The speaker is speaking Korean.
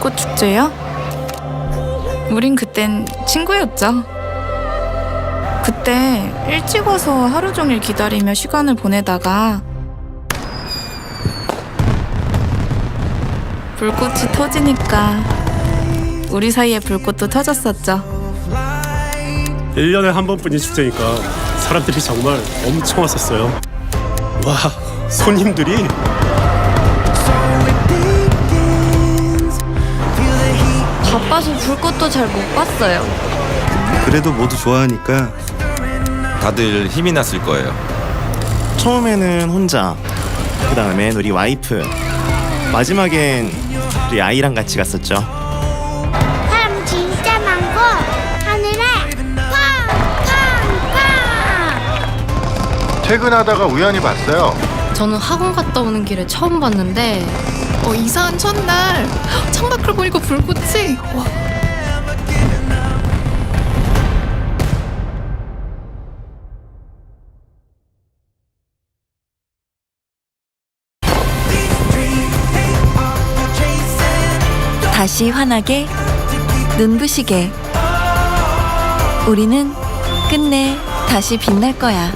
불꽃 축제요? 우린 그땐 친구였죠. 그때 일찍 와서 하루 종일 기다리며 시간을 보내다가 불꽃이 터지니까 우리 사이에 불꽃도 터졌었죠. 1년에 한 번뿐인 축제니까 사람들이 정말 엄청 왔었어요. 와, 손님들이 불꽃도 잘 못 봤어요. 그래도 모두 좋아하니까 다들 힘이 났을 거예요. 처음에는 혼자, 그 다음엔 우리 와이프, 마지막엔 우리 아이랑 같이 갔었죠. 사람 진짜 많고 하늘에 팡팡팡 퇴근하다가 우연히 봤어요. 저는 학원 갔다 오는 길에 처음 봤는데 어, 이사한 첫날 창밖을 보니까 불꽃이 와, 다시 환하게 눈부시게 우리는 끝내 다시 빛날 거야.